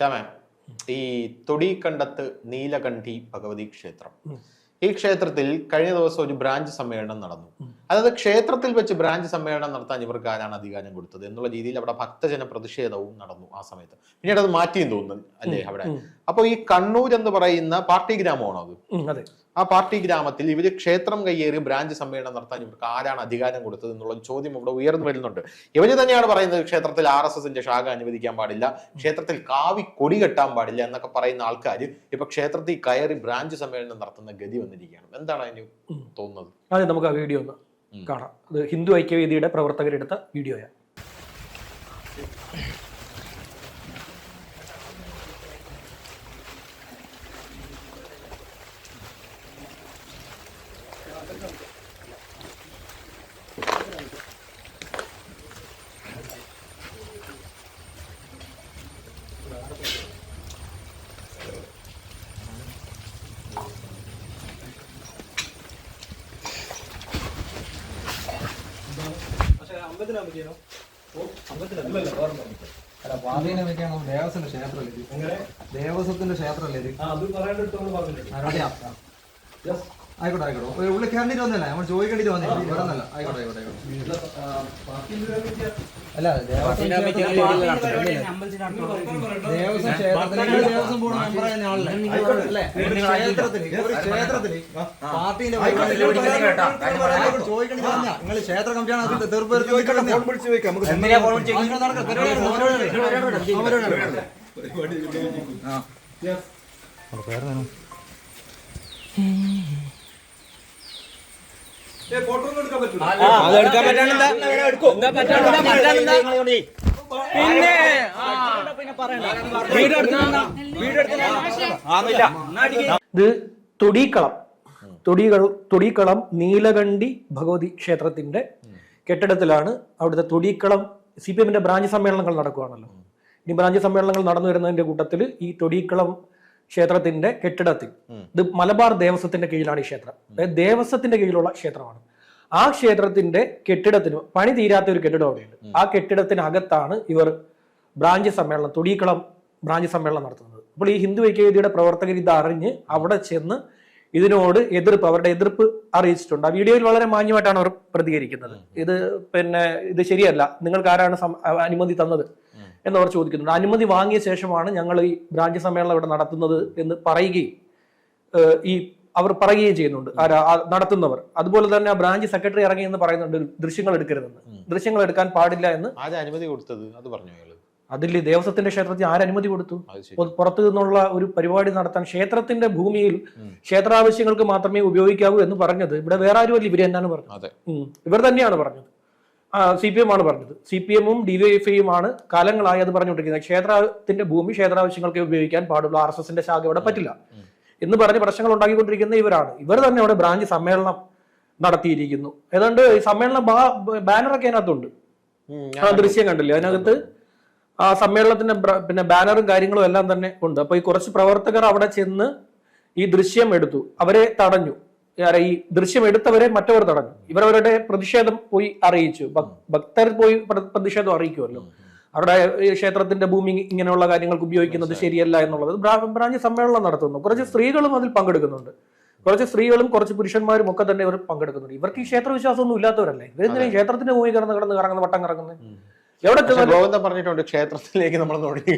ശ്യാമേ ഈ തൊടിക്കണ്ടത്ത് നീലകണ്ഠി ഭഗവതി ക്ഷേത്രം. ഈ ക്ഷേത്രത്തിൽ കഴിഞ്ഞ ദിവസം ഒരു ബ്രാഞ്ച് സമ്മേളനം നടന്നു. അതായത് ക്ഷേത്രത്തിൽ വെച്ച് ബ്രാഞ്ച് സമ്മേളനം നടത്താൻ ഇവർക്ക് ആരാണ് അധികാരം കൊടുത്തത് എന്നുള്ള രീതിയിൽ അവിടെ ഭക്തജന പ്രതിഷേധവും നടന്നു ആ സമയത്ത്. പിന്നീട് അത് മാറ്റിയും തോന്നുന്നു അല്ലേ അവിടെ. അപ്പോൾ ഈ കണ്ണൂർ എന്ന് പറയുന്ന പാർട്ടി ഗ്രാമമാണോ അത്? അതെ. ആ പാർട്ടി ഗ്രാമത്തിൽ ഇവർ ക്ഷേത്രം കയ്യേറി ബ്രാഞ്ച് സമ്മേളനം നടത്താൻ ഇവർക്ക് ആരാണ് അധികാരം കൊടുത്തത് എന്നുള്ള ചോദ്യം ഇവിടെ ഉയർന്നു വരുന്നുണ്ട്. ഇവർ തന്നെയാണ് പറയുന്നത് ക്ഷേത്രത്തിൽ ആർ എസ് എസിന്റെ ശാഖ അനുവദിക്കാൻ പാടില്ല ക്ഷേത്രത്തിൽ കാവി കൊടി കെട്ടാൻ പാടില്ല എന്നൊക്കെ പറയുന്ന ആൾക്കാർ ഇപ്പൊ ക്ഷേത്രത്തിൽ കയറി ബ്രാഞ്ച് സമ്മേളനം നടത്തുന്ന ഗതി വന്നിരിക്കുകയാണ്. എന്താണ് അതിന് തോന്നുന്നത്? അതെ നമുക്ക് ആ വീഡിയോ ഒന്ന് കാണാം. അത് ഹിന്ദു ഐക്യവേദിയുടെ പ്രവർത്തകരെടുത്ത വീഡിയോയാണ്. പറ്റിയാണ് ദേവസ്വത്തിന്റെ ക്ഷേത്രമല്ലേ ദേവസ്വത്തിന്റെ ക്ഷേത്രമല്ലേ ഇത്? അറിയാം ആയിക്കോട്ടെ ആയിക്കോട്ടെ ഉള്ളിൽ കയറിയിട്ട് വന്നല്ലേ നമ്മൾ കണ്ടിട്ട് വന്നില്ല ഇവിടെ നല്ല ആയിക്കോട്ടെ ആയിക്കോട്ടെ അല്ല ദേവസ്വം ക്ഷേത്രത്തിൽ നിങ്ങൾ ദേവസ്വം ബോർഡ് മെമ്പർ ആയ ആളല്ലേ അല്ലേ ഒരു ക്ഷേത്രത്തിൽ പാർട്ടീന്റെ ചോദിക്കണ്ടി പറഞ്ഞ നിങ്ങൾ ക്ഷേത്ര കമ്മിറ്റിയാണ് അത് തീർപ്പ് വരുത്തി ആ ഇത് തൊടീക്കളം. തൊടികൾ തൊടീക്കളം നീലകണ്ടി ഭഗവതി ക്ഷേത്രത്തിന്റെ കെട്ടിടത്തിലാണ് അവിടുത്തെ തൊടീക്കളം സി പി എമ്മിന്റെ ബ്രാഞ്ച് സമ്മേളനങ്ങൾ നടക്കുകയാണല്ലോ ഇനി ബ്രാഞ്ച് സമ്മേളനങ്ങൾ നടന്നു വരുന്നതിന്റെ കൂട്ടത്തിൽ ഈ തൊടീക്കളം ക്ഷേത്രത്തിന്റെ കെട്ടിടത്തിൽ. ഇത് മലബാർ ദേവസ്വത്തിന്റെ കീഴിലാണ് ഈ ക്ഷേത്രം. അതായത് ദേവസ്വത്തിന്റെ കീഴിലുള്ള ക്ഷേത്രമാണ്. ആ ക്ഷേത്രത്തിന്റെ കെട്ടിടത്തിന് പണി തീരാത്ത ഒരു കെട്ടിടം അവിടെയുണ്ട്. ആ കെട്ടിടത്തിനകത്താണ് ഇവർ ബ്രാഞ്ച് സമ്മേളനം തൊടിക്കളം ബ്രാഞ്ച് സമ്മേളനം നടത്തുന്നത്. അപ്പോൾ ഈ ഹിന്ദു ഐക്യവേദിയുടെ പ്രവർത്തകർ ഇത് അറിഞ്ഞ് അവിടെ ചെന്ന് ഇതിനോട് എതിർപ്പ് അവരുടെ എതിർപ്പ് അറിയിച്ചിട്ടുണ്ട്. ആ വീഡിയോയിൽ വളരെ മാന്യമായിട്ടാണ് അവർ പ്രതികരിക്കുന്നത്. ഇത് പിന്നെ ഇത് ശരിയല്ല. നിങ്ങൾക്ക് ആരാണ് അനുമതി തന്നത്? എന്നവർ ചോദിക്കുന്നുണ്ട്. അനുമതി വാങ്ങിയ ശേഷമാണ് ഞങ്ങൾ ഈ ബ്രാഞ്ച് സമ്മേളനം ഇവിടെ നടത്തുന്നത് എന്ന് പറയുകയും ഈ അവർ പറയുകയും ചെയ്യുന്നുണ്ട്. നടത്തുന്നവർ. അതുപോലെ തന്നെ ആ ബ്രാഞ്ച് സെക്രട്ടറി ഇറങ്ങി എന്ന് പറയുന്നുണ്ട് ദൃശ്യങ്ങൾ എടുക്കരുതെന്ന്. ദൃശ്യങ്ങൾ എടുക്കാൻ പാടില്ല എന്ന്. അനുമതി കൊടുത്തത്? അത് പറഞ്ഞു അതിൽ ദേവസ്വത്തിന്റെ ക്ഷേത്രത്തിൽ ആരനുമതി കൊടുത്തു? പുറത്തു നിന്നുള്ള ഒരു പരിപാടി നടത്താൻ ക്ഷേത്രത്തിന്റെ ഭൂമിയിൽ ക്ഷേത്രാവശ്യങ്ങൾക്ക് മാത്രമേ ഉപയോഗിക്കാവൂ എന്ന് പറഞ്ഞത് ഇവിടെ വേറെ ആരുമല്ല ഇവർ തന്നെയാണ് പറഞ്ഞത്. ഇവർ തന്നെയാണ് പറഞ്ഞത്. സി പി എം ആണ് പറഞ്ഞത്. സി പി എമ്മും ഡിവൈഎഫ്ഐയും ആണ് കാലങ്ങളായി അത് പറഞ്ഞുകൊണ്ടിരിക്കുന്നത്. ക്ഷേത്രത്തിന്റെ ഭൂമി ക്ഷേത്രാവശ്യങ്ങൾക്ക് ഉപയോഗിക്കാൻ പാടുള്ള ആർ എസ് എസിന്റെ ശാഖ ഇവിടെ പറ്റില്ല. എന്ന് പറഞ്ഞ് പ്രശ്നങ്ങൾ ഉണ്ടാക്കിക്കൊണ്ടിരിക്കുന്ന ഇവരാണ്. ഇവർ തന്നെ അവിടെ ബ്രാഞ്ച് സമ്മേളനം നടത്തിയിരിക്കുന്നു. ഏതാണ്ട് ഈ സമ്മേളന ബാനറൊക്കെ അതിനകത്തുണ്ട്. ആ ദൃശ്യം കണ്ടില്ലേ? അതിനകത്ത് ആ സമ്മേളനത്തിന്റെ പിന്നെ ബാനറും കാര്യങ്ങളും എല്ലാം തന്നെ ഉണ്ട്. അപ്പൊ ഈ കുറച്ച് പ്രവർത്തകർ അവിടെ ചെന്ന് ഈ ദൃശ്യം എടുത്തു. അവരെ തടഞ്ഞു. ഈ ദൃശ്യം എടുത്തവരെ മറ്റവർ തടഞ്ഞു ഇവരവരുടെ പ്രതിഷേധം പോയി അറിയിച്ചു. ഭക്തർ പോയി പ്ര- പ്രതിഷേധം അറിയിക്കുമല്ലോ. അവരുടെ ക്ഷേത്രത്തിന്റെ ഭൂമി ഇങ്ങനെയുള്ള കാര്യങ്ങൾക്ക് ഉപയോഗിക്കുന്നത് ശരിയല്ല എന്നുള്ളത് ബ്രാ- ബ്രാഞ്ച് സമ്മേളനം നടത്തുന്നു. കുറച്ച് സ്ത്രീകളും അതിൽ പങ്കെടുക്കുന്നുണ്ട്. കുറച്ച് സ്ത്രീകളും കുറച്ച് പുരുഷന്മാരും ഒക്കെ തന്നെ ഇവർ പങ്കെടുക്കുന്നുണ്ട്. ഇവർക്ക് ഈ ക്ഷേത്ര വിശ്വാസമൊന്നും ഇല്ലാത്തവരല്ലേ? ഇവരെന്തിനാ ക്ഷേത്രത്തിന്റെ ഭൂമി കിടന്ന് കിടന്ന് കറങ്ങുന്ന വട്ടം കറങ്ങുന്നത് എവിടെ ഗോവിന്ദൻ പറഞ്ഞിട്ടുണ്ട് ക്ഷേത്രത്തിലേക്ക് നമ്മൾ നുഴഞ്ഞു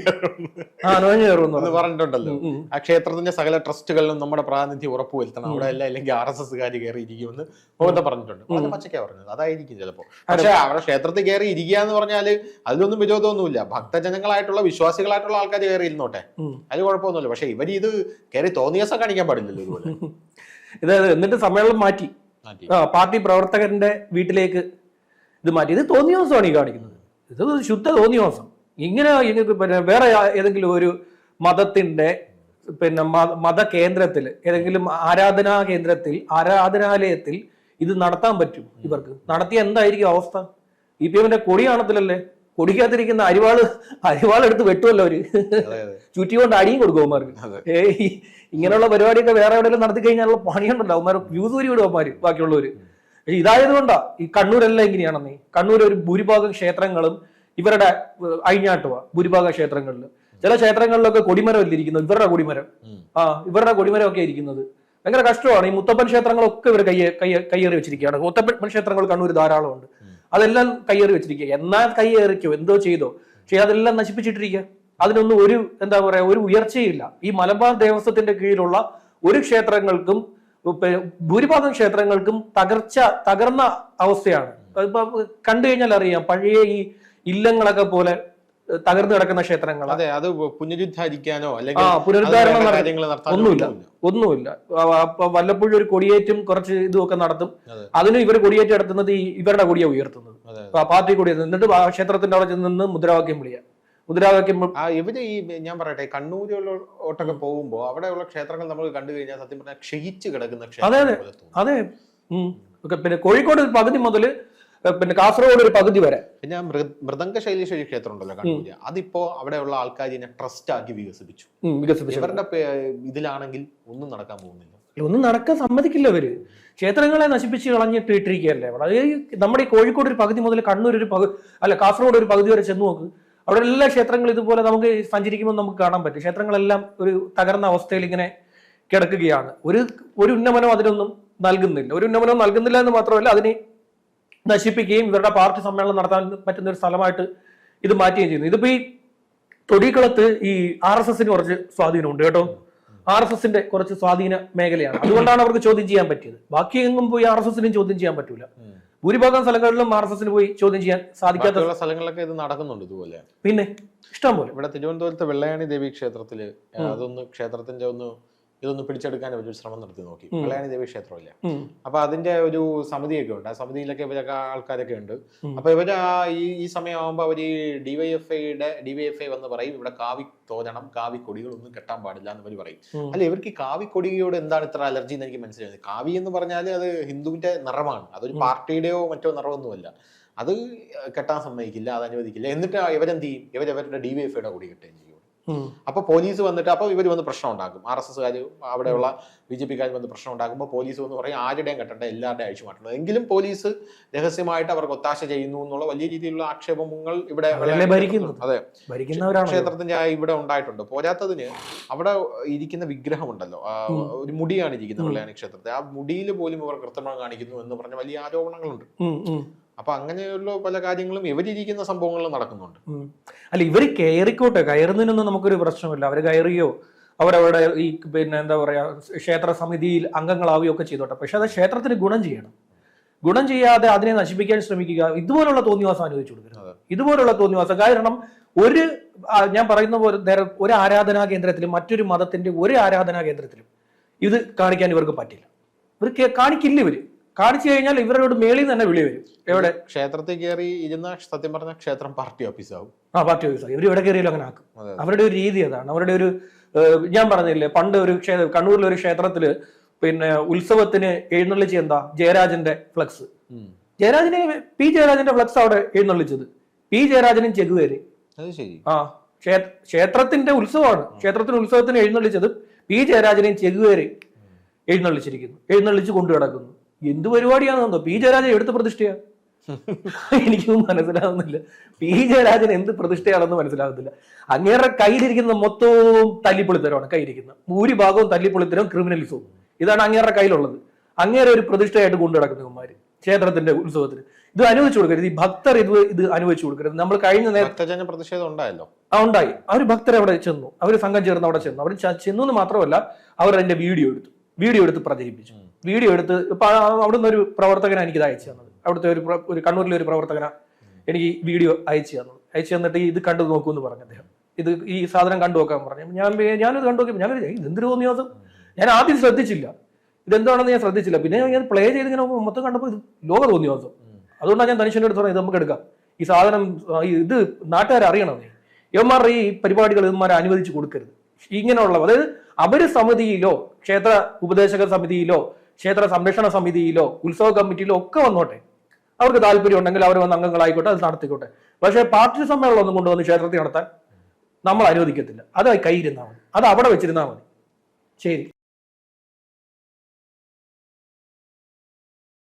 എന്ന് പറഞ്ഞിട്ടുണ്ടല്ലോ. ആ ക്ഷേത്രത്തിന്റെ സകല ട്രസ്റ്റുകളിലും നമ്മുടെ പ്രാതിനിധ്യം ഉറപ്പുവരുത്തണം. അവിടെ എല്ലാം അല്ലെങ്കിൽ ആർ എസ് എസ് കാര് കയറിയിരിക്കുമെന്ന് ഗോവിന്ദ പറഞ്ഞിട്ടുണ്ട്. അത് പച്ചക്കാ പറഞ്ഞത്. അതായിരിക്കും ചിലപ്പോ. പക്ഷെ അവിടെ ക്ഷേത്രത്തിൽ കയറി ഇരിക്കുക എന്ന് പറഞ്ഞാൽ അതിലൊന്നും വിരോധമൊന്നുമില്ല. ഭക്തജനങ്ങളായിട്ടുള്ള വിശ്വാസികളായിട്ടുള്ള ആൾക്കാർ കയറി ഇരുന്നോട്ടെ. അതിൽ കുഴപ്പമൊന്നുമില്ല. പക്ഷെ ഇവർ ഇത് കയറി തോന്നിയസം കാണിക്കാൻ പാടില്ലല്ലോ ഇതുപോലെ. ഇത് എന്നിട്ട് സമ്മേളനം മാറ്റി. മാറ്റി. പാർട്ടി പ്രവർത്തകന്റെ വീട്ടിലേക്ക് ഇത് മാറ്റി. ഇത് തോന്നിയ ദിവസമാണ് ഈ കാണിക്കുന്നത്. ഇത് ശുദ്ധ തോന്നിയ ദിവസം ഇങ്ങനെ പിന്നെ വേറെ ഏതെങ്കിലും ഒരു മതത്തിന്റെ പിന്നെ മത- കേന്ദ്രത്തിൽ ഏതെങ്കിലും ആരാധനാ കേന്ദ്രത്തിൽ ആരാധനാലയത്തിൽ ഇത് നടത്താൻ പറ്റും ഇവർക്ക്. നടത്തിയ എന്തായിരിക്കും അവസ്ഥ? ഇ പി എമ്മിന്റെ കൊടിയാണത്തിലല്ലേ കൊടിക്കാത്തിരിക്കുന്ന അരിവാൾ അരിവാൾ എടുത്ത് വെട്ടുമല്ലോ അവർ. അതെ അതെ. ചുറ്റി കൊണ്ട് അടിയും കൊടുക്കും അവന്മാർക്ക്. ഇങ്ങനെയുള്ള പരിപാടിയൊക്കെ വേറെ എവിടെയെങ്കിലും നടത്തി കഴിഞ്ഞാൽ പണിയുണ്ടല്ലോ അവന്മാർ. വ്യൂസ് ഊരി വിടും അവന്മാർ ബാക്കിയുള്ളവര്. പക്ഷെ ഇതായത് കൊണ്ടാ ഈ കണ്ണൂരെല്ലാം എങ്ങനെയാണെന്ന് കണ്ണൂർ ഒരു ഭൂരിഭാഗം ക്ഷേത്രങ്ങളും ഇവരുടെ അഴിഞ്ഞാട്ടുക അഴിഞ്ഞാട്ടുവാ ഭൂരിഭാഗം ക്ഷേത്രങ്ങളിൽ ചില ക്ഷേത്രങ്ങളിലൊക്കെ കൊടിമരം ഇരിക്കുന്നത് ഇവരുടെ കൊടിമരം. ആ ഇവരുടെ കൊടിമരം ഒക്കെ ഇരിക്കുന്നത്. ഭയങ്കര കഷ്ടമാണ്. ഈ മുത്തപ്പൻ ക്ഷേത്രങ്ങളൊക്കെ ഇവർ കയ്യെ കയ്യ കയ്യേറി വെച്ചിരിക്കുകയാണ്. മുത്തപ്പൻ ക്ഷേത്രങ്ങൾ കണ്ണൂർ ധാരാളമുണ്ട്. അതെല്ലാം കയ്യേറി വെച്ചിരിക്കുക. എന്നാൽ കയ്യേറിക്കോ എന്തോ ചെയ്തോ. പക്ഷെ അതെല്ലാം നശിപ്പിച്ചിട്ടിരിക്കുക. അതിനൊന്നും ഒരു എന്താ പറയാ ഒരു ഉയർച്ചയില്ല. ഈ മലബാർ ദേവസ്വത്തിന്റെ കീഴിലുള്ള ഒരു ക്ഷേത്രങ്ങൾക്കും ഭൂരിഭാഗം ക്ഷേത്രങ്ങൾക്കും തകർച്ച തകർന്ന അവസ്ഥയാണ്. ഇപ്പൊ കണ്ടു കഴിഞ്ഞാൽ അറിയാം പഴയ ഈ ഇല്ലങ്ങളൊക്കെ പോലെ തകർന്നു കിടക്കുന്ന ക്ഷേത്രങ്ങൾ അതെ അത് പുനരുദ്ധാരിക്കാനോ അല്ലെങ്കിൽ പുനരുദ്ധാരണം ഒന്നുമില്ല. ഒന്നുമില്ല. വല്ലപ്പോഴും ഒരു കൊടിയേറ്റും കുറച്ച് ഇതുമൊക്കെ നടത്തും. അതെ. അതിന് ഇവർ കൊടിയേറ്റ് നടത്തുന്നത് ഈ ഇവരുടെ കൊടിയെ ഉയർത്തുന്നത്. പാർട്ടി കൊടി എന്നിട്ട് ക്ഷേത്രത്തിന്റെ അവിടെ നിന്ന് മുദ്രാവാക്യം വിളിയ. മുദ്രാവാക്യം ആ ഇവർ ഈ ഞാൻ പറയട്ടെ കണ്ണൂരിലോട്ടൊക്കെ പോകുമ്പോ അവിടെയുള്ള ക്ഷേത്രങ്ങൾ നമ്മൾ കണ്ടു കഴിഞ്ഞാൽ സത്യം പറഞ്ഞാൽ ക്ഷയിച്ചു കിടക്കുന്ന അതെ, അതെ. അതെ. പിന്നെ കോഴിക്കോട് ഒരു പകുതി മുതൽ പിന്നെ കാസർഗോഡ് ഒരു പകുതി വരെ. പിന്നെ മൃദംഗ ശൈലി ശൈലീശ്വരി ക്ഷേത്രം ഉണ്ടല്ലോ കണ്ണൂര്. അതിപ്പോ അവിടെയുള്ള ആൾക്കാരിനെ ട്രസ്റ്റ് ആക്കി വികസിപ്പിച്ചു. വികസിപ്പിച്ചു. ഇവരുടെ ഇതിലാണെങ്കിൽ ഒന്നും നടക്കാൻ പോകുന്നില്ല. ഒന്നും നടക്കാൻ സമ്മതിക്കില്ല അവർ ക്ഷേത്രങ്ങളെ നശിപ്പിച്ച് കളഞ്ഞിട്ട് ഇട്ടിരിക്കുകയല്ലേ നമ്മുടെ ഈ കോഴിക്കോട് ഒരു പകുതി മുതൽ കണ്ണൂർ ഒരു പകുതി അല്ല കാസർഗോഡ് ഒരു പകുതി വരെ ചെന്ന് നോക്ക്. അവിടെ എല്ലാ ക്ഷേത്രങ്ങളും ഇതുപോലെ നമുക്ക് സഞ്ചരിക്കുമ്പോൾ നമുക്ക് കാണാൻ പറ്റും. ക്ഷേത്രങ്ങളെല്ലാം ഒരു തകർന്ന അവസ്ഥയിൽ ഇങ്ങനെ കിടക്കുകയാണ്. ഒരു ഒരു ഉന്നമനം അതിനൊന്നും നൽകുന്നില്ല. ഒരു ഉന്നമനം നൽകുന്നില്ല എന്ന് മാത്രമല്ല അതിനെ നശിപ്പിക്കുകയും ഇവരുടെ പാർട്ടി സമ്മേളനം നടത്താൻ പറ്റുന്ന ഒരു സ്ഥലമായിട്ട് ഇത് മാറ്റുകയും ചെയ്യുന്നു. ഇതിപ്പോ ഈ തൊടിക്കുളത്ത് ഈ ആർ എസ് എസിന് കുറച്ച് സ്വാധീനമുണ്ട് കേട്ടോ. ആർ എസ് എസിന്റെ കുറച്ച് സ്വാധീന മേഖലയാണ്. അതുകൊണ്ടാണ് അവർക്ക് ചോദ്യം ചെയ്യാൻ പറ്റിയത്. ബാക്കി എങ്ങും പോയി ആർ എസ് എസിനും ചോദ്യം ചെയ്യാൻ പറ്റൂല. ഭൂരിഭാഗം സ്ഥലങ്ങളിലും ആർ എസ് എസിന് പോയി ചോദ്യം ചെയ്യാൻ സാധിക്കാത്ത സ്ഥലങ്ങളിലൊക്കെ ഇത് നടക്കുന്നുണ്ട് ഇതുപോലെ. പിന്നെ ഇഷ്ടം പോലെ. ഇവിടെ തിരുവനന്തപുരത്തെ വെള്ളയാണി ദേവി ക്ഷേത്രത്തിൽ അതൊന്ന് ക്ഷേത്രത്തിന്റെ ഒന്ന് ഇതൊന്ന് പിടിച്ചെടുക്കാൻ ഒരു ശ്രമം നടത്തി നോക്കി. കല്യാണി ദേവി ക്ഷേത്രമില്ല? ഇല്ല അപ്പൊ അതിന്റെ ഒരു സമിതിയൊക്കെ ഉണ്ട്. ആ സമിതിയിലൊക്കെ ഇവരൊക്കെ ആൾക്കാരൊക്കെ ഉണ്ട്. അപ്പൊ ഇവർ ആ ഈ ഈ സമയമാകുമ്പോ അവർ ഡിവൈഎഫ്ഐയുടെ ഡിവൈഎഫ്ഐ വന്ന് പറയും ഇവിടെ കാവി തോരണം കാവി കൊടികളൊന്നും കെട്ടാൻ പാടില്ല എന്ന് ഇവർ പറയും. അല്ല ഇവർക്ക് ഈ കാവി കൊടിയോട് എന്താണ് ഇത്ര അലർജി എന്ന് എനിക്ക് മനസ്സിലായത് കാവി എന്ന് പറഞ്ഞാൽ അത് ഹിന്ദുവിന്റെ നിറമാണ്. അതൊരു പാർട്ടിയുടെയോ മറ്റോ നിറമൊന്നുമല്ല. അത് കെട്ടാൻ സമ്മതിക്കില്ല അത് അനുവദിക്കില്ല. എന്നിട്ട് ഇവരെന്ത് ചെയ്യും? ഇവരവരുടെ ഡിവൈഎഫ്ഐയുടെ കൊടി കെട്ടുകയും ചെയ്യും. അപ്പൊ പോലീസ് വന്നിട്ട് അപ്പൊ ഇവർ വന്ന് പ്രശ്നം ഉണ്ടാക്കും. ആർ എസ് എസ്കാർ അവിടെയുള്ള ബി ജെ പിക്കാർ വന്ന് പ്രശ്നം ഉണ്ടാക്കുമ്പോൾ പോലീസ് എന്ന് പറയും ആരുടെയും കെട്ടണ്ട എല്ലാവരുടെയും അഴിച്ചു മാറ്റണം. എങ്കിലും പോലീസ് രഹസ്യമായിട്ട് അവർക്ക് ഒത്താശ ചെയ്യുന്നു എന്നുള്ള വലിയ രീതിയിലുള്ള ആക്ഷേപങ്ങൾ ഇവിടെ അതെ. ക്ഷേത്രത്തിന്റെ ഇവിടെ ഉണ്ടായിട്ടുണ്ട്. പോരാത്തതിന് അവിടെ ഇരിക്കുന്ന വിഗ്രഹം ഉണ്ടല്ലോ ഒരു മുടിയാണ് ഇരിക്കുന്നത് വെള്ളയാണി ക്ഷേത്രത്തെ ആ മുടിയിൽ പോലും ഇവർ കൃത്രിമം കാണിക്കുന്നു എന്ന് പറഞ്ഞ വലിയ ആരോപണങ്ങളുണ്ട്. അപ്പൊ അങ്ങനെയുള്ള പല കാര്യങ്ങളും ഇവരിരിക്കുന്ന സംഭവങ്ങളും നടക്കുന്നുണ്ട്. അല്ല ഇവർ കയറിക്കോട്ടെ കയറുന്നതിനൊന്നും നമുക്കൊരു പ്രശ്നമില്ല. അവർ കയറിയോ? അവരവിടെ ഈ പിന്നെ എന്താ പറയാ ക്ഷേത്ര സമിതിയിൽ അംഗങ്ങളാവുകയോ ഒക്കെ ചെയ്തോട്ടെ. പക്ഷെ അത് ക്ഷേത്രത്തിന് ഗുണം ചെയ്യണം. ഗുണം ചെയ്യാതെ അതിനെ നശിപ്പിക്കാൻ ശ്രമിക്കുക. ഇതുപോലുള്ള തോന്നിവാസം അനുവദിച്ചു കൊടുക്കരുത്. ഇതുപോലുള്ള തോന്നിവാസം. കാരണം ഒരു ഞാൻ പറയുന്ന പോലെ നേരം ഒരു ആരാധനാ കേന്ദ്രത്തിലും മറ്റൊരു മതത്തിന്റെ ഒരു ആരാധനാ കേന്ദ്രത്തിലും ഇത് കാണിക്കാൻ ഇവർക്ക് പറ്റില്ല. ഇവർ കാണിക്കില്ല ഇവർ. കാണിച്ചു കഴിഞ്ഞാൽ ഇവരോട് മേളിൽ തന്നെ വിളി വരും. എവിടെ? ക്ഷേത്രത്തിൽ കയറി ഇരുന്ന സത്യം പറഞ്ഞ ക്ഷേത്രം പാർട്ടി ഓഫീസാവും. ആ പാർട്ടി ഓഫീസർ ഇവർ ഇവിടെ കയറിയാലും അങ്ങനെ ആക്കും. അവരുടെ ഒരു രീതി അതാണ്. അവരുടെ ഒരു ഞാൻ പറഞ്ഞില്ലേ പണ്ട് ഒരു ക്ഷേത്ര കണ്ണൂരിലെ ഒരു ക്ഷേത്രത്തിൽ പിന്നെ ഉത്സവത്തിന് എഴുന്നള്ളിച്ച് എന്താ? ജയരാജന്റെ ഫ്ലക്സ്. ജയരാജനെ പി ജയരാജന്റെ ഫ്ലക്സ് അവിടെ എഴുന്നള്ളിച്ചത്. പി ജയരാജനും ചെകുവേരി ആ ക്ഷേ- ക്ഷേത്രത്തിന്റെ ഉത്സവമാണ്. ക്ഷേത്രത്തിന് ഉത്സവത്തിന് എഴുന്നള്ളിച്ചത് പി ജയരാജനെയും ചെകുവേരി എഴുന്നള്ളിച്ചിരിക്കുന്നു. എഴുന്നള്ളിച്ച് കൊണ്ടു കിടക്കുന്നു എന്ത് പരിപാടിയാണെന്നോ പി ജയരാജൻ എടുത്ത് പ്രതിഷ്ഠയാ. എനിക്കൊന്നും മനസ്സിലാവുന്നില്ല. പി ജയരാജൻ എന്ത് പ്രതിഷ്ഠയാണെന്ന് മനസ്സിലാവുന്നില്ല. അങ്ങേറെ കയ്യിലിരിക്കുന്ന മൊത്തവും തല്ലിപ്പൊളിത്തരമാണ് കയ്യിരിക്കുന്നത് ഭൂരിഭാഗവും തല്ലിപ്പൊളിത്തരം ക്രിമിനൽസും ഇതാണ് അങ്ങേറെ കയ്യിലുള്ളത്. അങ്ങേറെ ഒരു പ്രതിഷ്ഠയായിട്ട് കൊണ്ടു നടക്കുന്ന ക്ഷേത്രത്തിന്റെ ഉത്സവത്തിന്. ഇത് അനുവദിച്ചു കൊടുക്കരുത്. ഈ ഭക്തർ ഇത് ഇത് അനുവദിച്ചു കൊടുക്കരുത്. നമ്മൾ കഴിഞ്ഞ നേരത്തെ പ്രതിഷേധം ഉണ്ടായല്ലോ. ആ ഉണ്ടായി. അവർ ഭക്തർ അവിടെ ചെന്നു. അവർ സംഘം ചേർന്ന് അവിടെ ചെന്നു. അവർ ചെന്നു എന്ന് മാത്രമല്ല അവർ അതിന്റെ വീഡിയോ എടുത്തു. വീഡിയോ എടുത്ത് പ്രചരിപ്പിച്ചു. വീഡിയോ എടുത്ത് ഇപ്പൊ അവിടുന്ന് ഒരു പ്രവർത്തകനാണ് ഇത് അയച്ചു തന്നത്. അവിടുത്തെ ഒരു ഒരു കണ്ണൂരിലെ ഒരു പ്രവർത്തകന എനിക്ക് വീഡിയോ അയച്ചു തന്നത്. അയച്ചു തന്നിട്ട് ഇത് കണ്ടു നോക്കൂ എന്ന് പറഞ്ഞു അദ്ദേഹം. ഇത് ഈ സാധനം കണ്ടു നോക്കാൻ പറഞ്ഞു. ഞാൻ ഞാനിത് കണ്ടു നോക്കി ഞാൻ തോന്നിയ തോന്നിയാസം? ഞാൻ ആദ്യം ശ്രദ്ധിച്ചില്ല. ഇതെന്താണെന്ന് ഞാൻ ശ്രദ്ധിച്ചില്ല. പിന്നെ ഞാൻ പ്ലേ ചെയ്ത് ഇങ്ങനെ മൊത്തം കണ്ടപ്പോൾ ഇത് ലോക തോന്നിയാസം. അതുകൊണ്ടാണ് ഞാൻ തനിഷന്റെ അടുത്ത് പറഞ്ഞത് ഇത് നമുക്ക് എടുക്കാം. ഈ സാധനം ഇത് നാട്ടുകാർ അറിയണം. ഇവന്മാരുടെ ഈ പരിപാടികൾ ഇവന്മാരെ അനുവദിച്ചു കൊടുക്കരുത്. ഇങ്ങനെയുള്ള അതായത് അവർ സമിതിയിലോ ക്ഷേത്ര ഉപദേശക സമിതിയിലോ ക്ഷേത്ര സംരക്ഷണ സമിതിയിലോ ഉത്സവ കമ്മിറ്റിയിലോ ഒക്കെ വന്നോട്ടെ. അവർക്ക് താല്പര്യം ഉണ്ടെങ്കിൽ അവർ വന്ന് അംഗങ്ങളായിക്കോട്ടെ അത് നടത്തിക്കോട്ടെ. പക്ഷേ പാർട്ടി സമ്മേളനം ഒന്നും കൊണ്ടുവന്ന് ക്ഷേത്രത്തിൽ നടത്താൻ നമ്മൾ അനുവദിക്കത്തില്ല. അത് കയ്യിരുന്നാൽ മതി. അത് അവിടെ വെച്ചിരുന്നാൽ മതി. ശരി.